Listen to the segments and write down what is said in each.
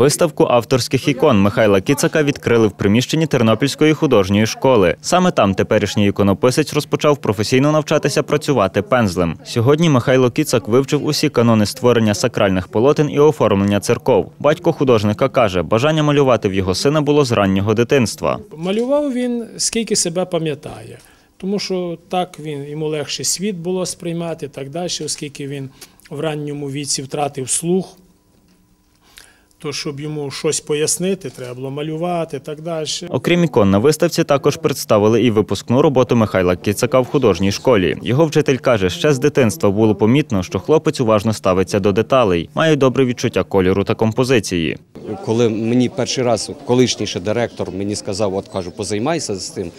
Виставку авторських ікон Михайла Кіцака відкрили в приміщенні Тернопільської художньої школи. Саме там теперішній іконописець розпочав професійно навчатися працювати пензлем. Сьогодні Михайло Кіцак вивчив усі канони створення сакральних полотен і оформлення церков. Батько художника каже, бажання малювати в його сина було з раннього дитинства. Малював він скільки себе пам'ятає, тому що так він йому легше світ було сприймати, так далі, оскільки він в ранньому віці втратив слух. То щоб йому щось пояснити, треба було малювати і так далі. Окрім ікон, на виставці також представили і випускну роботу Михайла Кіцака в художній школі. Його вчитель каже, ще з дитинства було помітно, що хлопець уважно ставиться до деталей, має добре відчуття кольору та композиції. Коли мені перший раз колишній ще директор мені сказав, от кажу, позаймайся з тим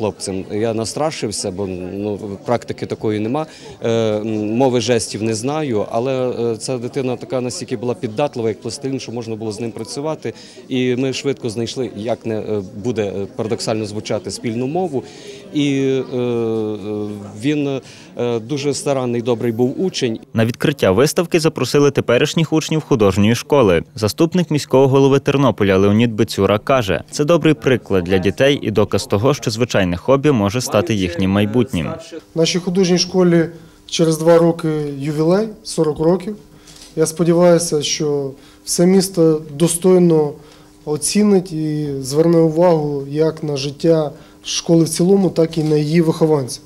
хлопцем. Я настрашився, бо ну практики такої нема. Е, мови жестів не знаю, але е, ця дитина така настільки була піддатлива, як пластилін, що можна було з ним працювати. І ми швидко знайшли, як не е, буде е, парадоксально звучати спільну мову. І е, він дуже старанний, добрий був учень. На відкриття виставки запросили теперішніх учнів художньої школи. Заступник міського голови Тернополя Леонід Бецюра каже, це добрий приклад для дітей і доказ того, що звичайне хобі може стати їхнім майбутнім. Нашій художній школі через два роки ювілей, 40 років. Я сподіваюся, що все місто достойно оцінить і зверне увагу як на життя школи в цілому, так і на її вихованців.